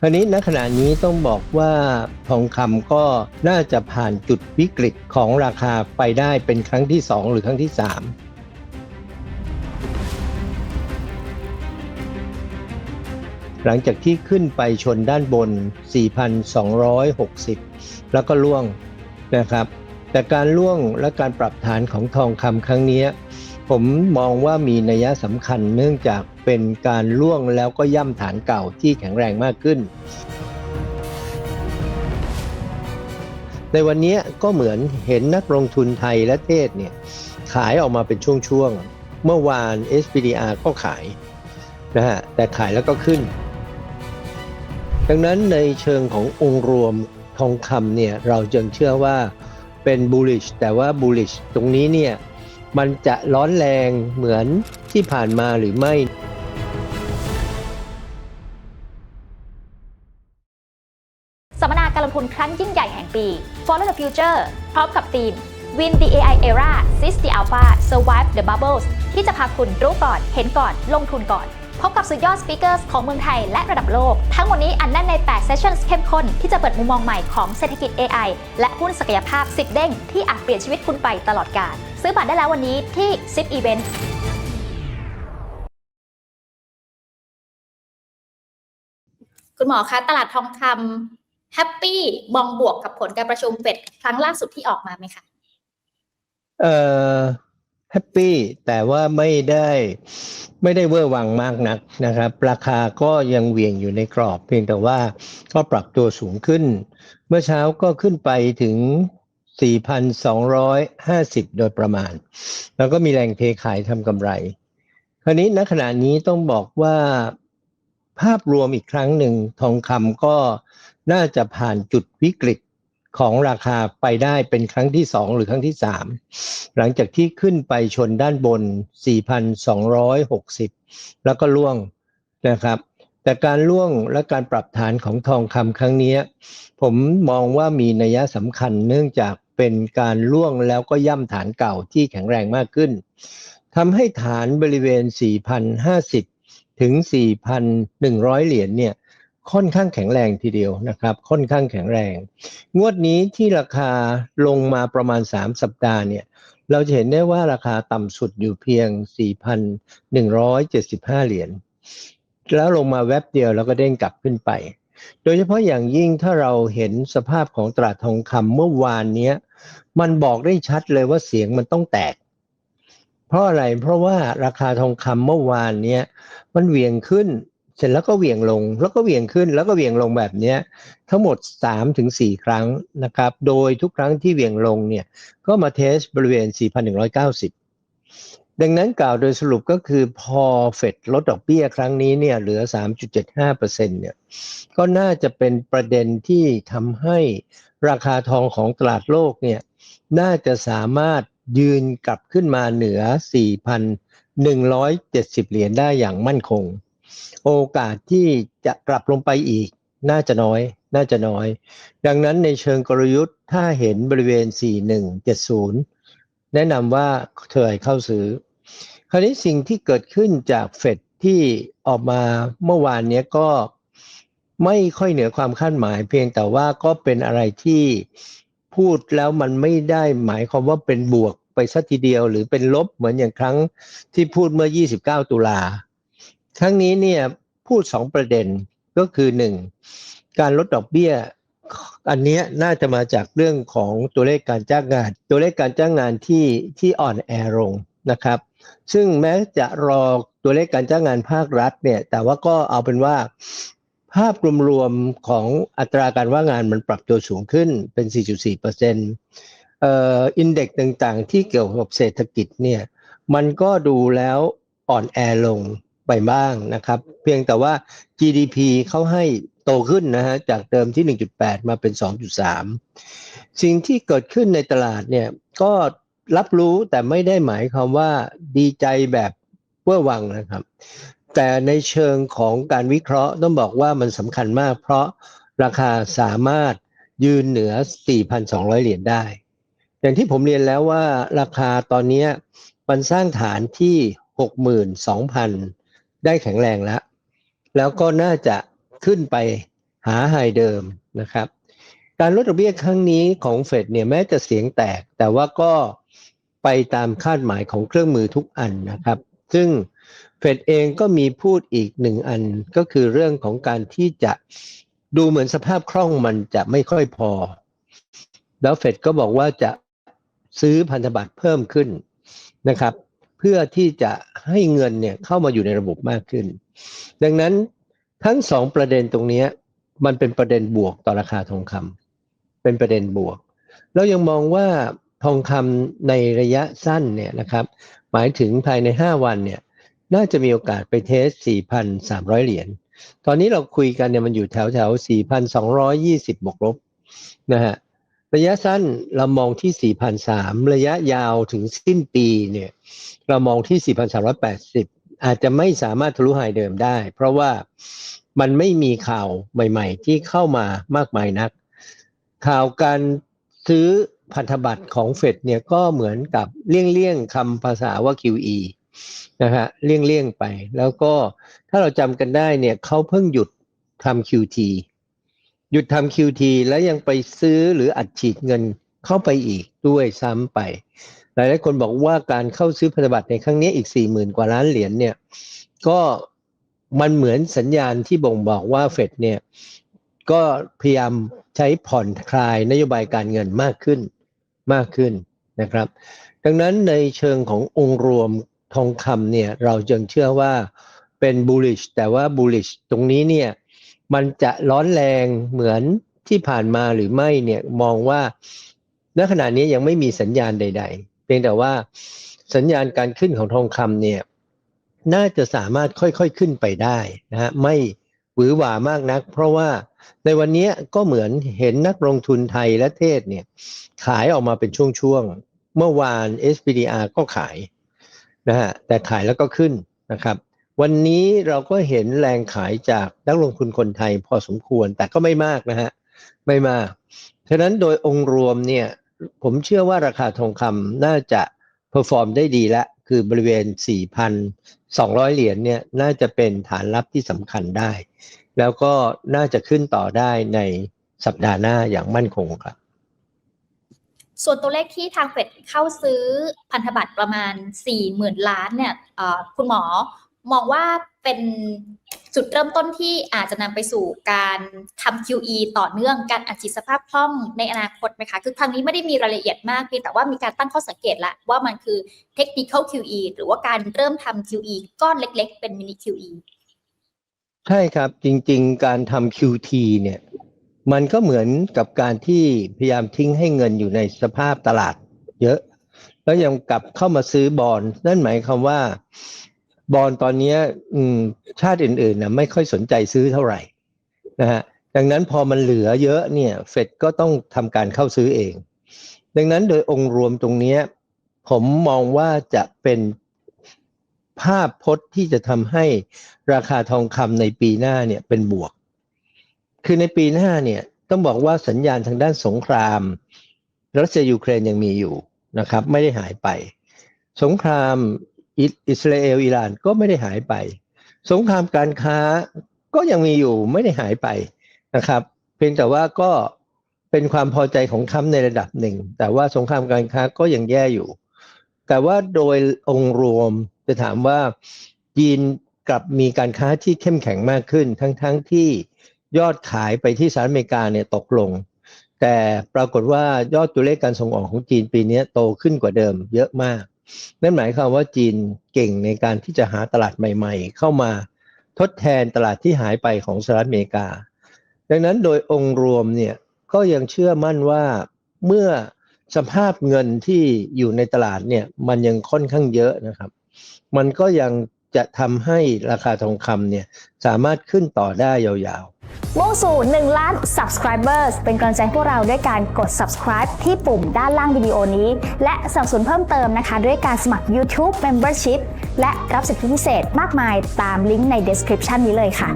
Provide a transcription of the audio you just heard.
คราวนี้ณขณะนี้ต้องบอกว่าทองคำก็น่าจะผ่านจุดวิกฤตของราคาไปได้เป็นครั้งที่ 2 หรือครั้งที่ 3หลังจากที่ขึ้นไปชนด้านบน 4,260 แล้วก็ล่วงนะครับ แต่การล่วงและการปรับฐานของทองคำครั้งนี้ ผมมองว่ามีนัยสำคัญเนื่องจากเป็นการล่วงแล้วก็ย่ำฐานเก่าที่แข็งแรงมากขึ้น ในวันนี้ก็เหมือนเห็นนักลงทุนไทยและเทศเนี่ยขายออกมาเป็นช่วงๆ เมื่อวาน SPDR ก็ขายนะฮะแต่ขายแล้วก็ขึ้น ดังนั้นในเชิงขององค์รวมทองคำเนี่ยเราจึงเชื่อว่าเป็น bullish แต่ว่า bullish ตรงนี้เนี่ย มันจะร้อนแรงเหมือนที่ผ่านมาหรือไม่สัมมนาการลงทุนครั้งยิ่งใหญ่แห่งปี Follow the Future พร้อมกับทีม Win the AI Era Seize the Alpha Survive the Bubbles ที่จะพาคุณรู้ก่อนเห็นก่อนลงทุนก่อน พบกับสุดยอดสปีกเกอร์ของเมืองไทยและระดับโลก ทั้งหมดนี้อันแน่นใน 8 เซสชั่นเข้มข้น ที่จะเปิดมุมมองใหม่ของเศรษฐกิจ AI และหุ้นศักยภาพ 10 เด้งที่อาจเปลี่ยนชีวิตคุณไปตลอดกาล ซื้อบัตรได้แล้ววันนี้ที่ SIP Event คุณหมอคะตลาดทองคำแฮปปี้มองบวกกับผลการประชุมเฟดครั้งล่าสุดที่ออกมาไหมคะเอ่อแฮปปี้แต่ว่าไม่ได้ไม่ได้เวอร์วังมากนักนะครับ ราคาก็ยังเหวี่ยงอยู่ในกรอบ เพียงแต่ว่าก็ปรับตัวสูงขึ้น เมื่อเช้าก็ขึ้นไปถึง 4,250 โดยประมาณ แล้วก็มีแรงเทขายทำกำไร คราวนี้ณขณะนี้ต้องบอกว่าภาพรวมอีกครั้งหนึ่งทองคำก็น่าจะผ่านจุดวิกฤตของราคาไปได้เป็นครั้งที่ 2 หรือครั้งที่ 3 หลังจากที่ขึ้นไปชนด้านบน 4,260 แล้วก็ล่วงนะครับ แต่การล่วงและการปรับฐานของทองคำครั้งนี้ ผมมองว่ามีนัยสำคัญเนื่องจาก เป็นการล่วงแล้วก็ย่ำฐานเก่าที่แข็งแรงมากขึ้นทำให้ฐานบริเวณ 4,050 ถึง 4,100 เหรียญเนี่ยค่อนข้างแข็งแรงทีเดียวนะครับ ค่อนข้างแข็งแรง งวดนี้ที่ราคาลงมาประมาณ 3 สัปดาห์เนี่ยเราจะเห็นได้ว่าราคาต่ำสุดอยู่เพียง 4,175 เหรียญ แล้วลงมาแวบเดียวแล้วก็เด้งกลับขึ้นไป โดยเฉพาะอย่างยิ่งถ้าเราเห็นสภาพของตลาดทองคำเมื่อวานเนี้ย มันบอกได้ชัดเลยว่าเสียงมันต้องแตก เพราะอะไรเพราะว่าราคาทองคำเมื่อวานเนี้ยมันเหวี่ยงขึ้น เสร็จแล้วก็เหวี่ยงลง แล้วก็เหวี่ยงขึ้นแล้วก็เหวี่ยงลงแบบเนี้ย ทั้งหมด3-4ครั้งนะครับ โดยทุกครั้งที่เหวี่ยงลงเนี่ยก็มาเทสบริเวณ 4,190 ดังนั้นกล่าวโดยสรุปก็คือพอเฟดลดดอกเบี้ยครั้งนี้เนี่ยเหลือ 3.75%เนี่ยก็น่าจะเป็นประเด็นที่ทำให้ราคาทองของตลาดโลกเนี่ยน่าจะสามารถยืนกลับขึ้นมาเหนือ 4,170 เหรียญได้อย่างมั่นคง โอกาสที่จะกลับลงไปอีกน่าจะน้อย น่าจะน้อย ดังนั้นในเชิงกลยุทธ์ถ้าเห็นบริเวณ 4170 แนะนำว่าเธอให้เข้าซื้อ คราวนี้สิ่งที่เกิดขึ้นจากเฟดที่ออกมาเมื่อวานนี้ก็ไม่ค่อยเหนือความคาดหมาย เพียงแต่ว่าก็เป็นอะไรที่พูดแล้วมันไม่ได้หมายความว่าเป็นบวกไปสักทีเดียว หรือเป็นลบเหมือนอย่างครั้งที่พูดเมื่อ 29 ตุลาครั้งนี้เนี่ยพูด 2 ประเด็นก็คือ 1 การลดดอกเบี้ย อันนี้น่าจะมาจากเรื่องของตัวเลขการจ้างงาน ตัวเลขการจ้างงานที่ที่อ่อนแอลงนะครับ ซึ่งแม้จะรอตัวเลขการจ้างงานภาครัฐเนี่ยแต่ว่าก็เอาเป็นว่า ภาพรวมๆของอัตราการว่างงานมันปรับตัวสูงขึ้นเป็น 4.4%เอ่ออินเด็กซ์ต่างๆ ที่เกี่ยวกับเศรษฐกิจเนี่ยมันก็ดูแล้วอ่อนแอลงไปบ้างนะครับ เพียงแต่ว่า GDP เขาให้โตขึ้นนะฮะจากเดิมที่ 1.8 มาเป็น 2.3 สิ่งที่เกิดขึ้นในตลาดเนี่ยก็ รับรู้แต่ไม่ได้หมายความว่าดีใจแบบเว่อร์วังนะครับ แต่ในเชิงของการวิเคราะห์ต้องบอกว่ามันสำคัญมาก เพราะราคาสามารถยืนเหนือ 4,200 เหรียญได้ อย่างที่ผมเรียนแล้วว่าราคาตอนนี้มันสร้างฐานที่ 62,000 ได้แข็งแรงแล้ว แล้วก็น่าจะขึ้นไปหาไฮเดิมนะครับ การลดดอกเบี้ยครั้งนี้ของเฟดเนี่ยแม้จะเสียงแตก แต่ว่าก็ ไปตามคาดหมายของเครื่องมือทุกอันนะครับ ซึ่งเฟดเองก็มีพูดอีกหนึ่งอันก็คือเรื่องของการที่จะดูเหมือนสภาพคล่องมันจะไม่ค่อยพอ แล้วเฟดก็บอกว่าจะซื้อพันธบัตรเพิ่มขึ้นนะครับ เพื่อที่จะให้เงินเนี่ยเข้ามาอยู่ในระบบมากขึ้น ดังนั้นทั้งสองประเด็นตรงนี้มันเป็นประเด็นบวกต่อราคาทองคำเป็นประเด็นบวก แล้วยังมองว่า ทองคำในระยะสั้นเนี่ยนะครับหมายถึงภายใน 5 วันเนี่ยน่าจะมีโอกาสไปเทส 4,300 เหรียญ ตอนนี้เราคุยกันเนี่ยมันอยู่แถวแถว4,220 บวกลบนะฮะระยะสั้นเรามองที่4,300ระยะยาวถึงสิ้นปีเนี่ยเรามองที่ 4,380 อาจจะไม่สามารถทะลุไฮเดิมได้ เพราะว่ามันไม่มีข่าวใหม่ ๆ ที่เข้ามามากมายนัก ข่าวการซื้อ พันธบัตรของเฟดเนี่ยก็เหมือนกับเลี่ยงๆคำภาษาว่า QE นะฮะเลี่ยงๆไป แล้วก็ถ้าเราจำกันได้เนี่ยเขาเพิ่งหยุดทำ QT หยุดทำ QT แล้วยังไปซื้อหรืออัดฉีดเงินเข้าไปอีกด้วยซ้ำไปหลายหลายๆคนบอกว่าการเข้าซื้อพันธบัตรในครั้งนี้อีก 4 0,000 กว่าล้านเหรียญเนี่ยก็มันเหมือนสัญญาณที่บ่งบอกว่าเฟดเนี่ยก็พยายามใช้ผ่อนคลายนโยบายการเงินมากขึ้น มากขึ้นนะครับ ดังนั้นในเชิงขององค์รวมทองคำเนี่ยเราจึงเชื่อว่าเป็น bullish แต่ว่า bullish ตรงนี้เนี่ยมันจะร้อนแรงเหมือนที่ผ่านมาหรือไม่เนี่ยมองว่าณขณะนี้ยังไม่มีสัญญาณใด ๆ เพียงแต่ว่าสัญญาณการขึ้นของทองคำเนี่ยน่าจะสามารถค่อยๆขึ้นไปได้นะฮะไม่ หวือหวามากนัก เพราะว่าในวันนี้ก็เหมือนเห็นนักลงทุนไทยและเทศเนี่ยขายออกมาเป็นช่วงๆ เมื่อวาน SPDR ก็ขายนะฮะแต่ขายแล้วก็ขึ้นนะครับ วันนี้เราก็เห็นแรงขายจากนักลงทุนคนไทยพอสมควรแต่ก็ไม่มากนะฮะไม่มาก ฉะนั้นโดยองค์รวมเนี่ยผมเชื่อว่าราคาทองคำน่าจะเพอร์ฟอร์มได้ดีแล้ว คือบริเวณ 4,200 เหรียญเนี่ยน่าจะเป็นฐานรับที่สำคัญได้ แล้วก็น่าจะขึ้นต่อได้ในสัปดาห์หน้าอย่างมั่นคงครับ ส่วนตัวเลขที่ทางเฟดเข้าซื้อพันธบัตรประมาณ 4 0,000 ล้านเนี่ยอ่อคุณหมอ มองว่าเป็นจุดเริ่มต้นที่อาจจะนำไปสู่การทำ QE ต่อเนื่องการอัดฉีดสภาพคล่องในอนาคตไหมคะ คือครั้งนี้ไม่ได้มีรายละเอียดมากเพียงแต่ว่ามีการตั้งข้อสังเกตแล้วว่ามันคือ technical QE หรือว่าการเริ่มทำ QE ก้อนเล็กๆ เป็น mini QE ใช่ครับ จริงๆ การทำ QT เนี่ย มันก็เหมือนกับการที่พยายามทิ้งให้เงินอยู่ในสภาพตลาดเยอะ แล้วยังกลับเข้ามาซื้อบอลนั่นหมายความว่า บอลตอนนี้ชาติอื่นๆนะไม่ค่อยสนใจซื้อเท่าไหร่นะฮะดังนั้นพอมันเหลือเยอะเนี่ยเฟดก็ต้องทำการเข้าซื้อเอง ดังนั้นโดยองค์รวมตรงนี้ผมมองว่าจะเป็นภาพพจน์ที่จะทำให้ราคาทองคำในปีหน้าเนี่ยเป็นบวก คือในปีหน้าเนี่ยต้องบอกว่าสัญญาณทางด้านสงคราม รัสเซียยูเครนยังมีอยู่นะครับ ไม่ได้หายไป สงคราม อิสราเอลอิหร่านก็ไม่ได้หายไป สงครามการค้าก็ยังมีอยู่ไม่ได้หายไปนะครับ เพียงแต่ว่าก็เป็นความพอใจของทรัมป์ในระดับหนึ่ง แต่ว่าสงครามการค้าก็ยังแย่อยู่ แต่ว่าโดยองค์รวมจะถามว่าจีนกลับมีการค้าที่เข้มแข็งมากขึ้น ทั้งๆทที่ยอดขายไปที่สหรัฐอเมริกาเนี่ยตกลง แต่ปรากฏว่ายอดตัวเลขการส่งออกของจีนปีนี้โตขึ้นกว่าเดิมเยอะมาก นั่นหมายความว่าจีนเก่งในการที่จะหาตลาดใหม่ ๆ เข้ามาทดแทนตลาดที่หายไปของสหรัฐอเมริกา ดังนั้นโดยองค์รวมเนี่ยก็ยังเชื่อมั่นว่าเมื่อสภาพเงินที่อยู่ในตลาดเนี่ยมันยังค่อนข้างเยอะนะครับ มันก็ยัง จะทำให้ราคาทองคำเนี่ยสามารถขึ้นต่อได้ยาวๆมุ่งสู่1ล้าน subscribers เป็นกำลังใจให้พวกเราด้วยการกด subscribe ที่ปุ่มด้านล่างวิดีโอนี้ และสนับสนุนเพิ่มเติมนะคะ ด้วยการสมัคร YouTube Membership และรับสิทธิพิเศษมากมายตามลิงก์ใน description นี้เลยค่ะ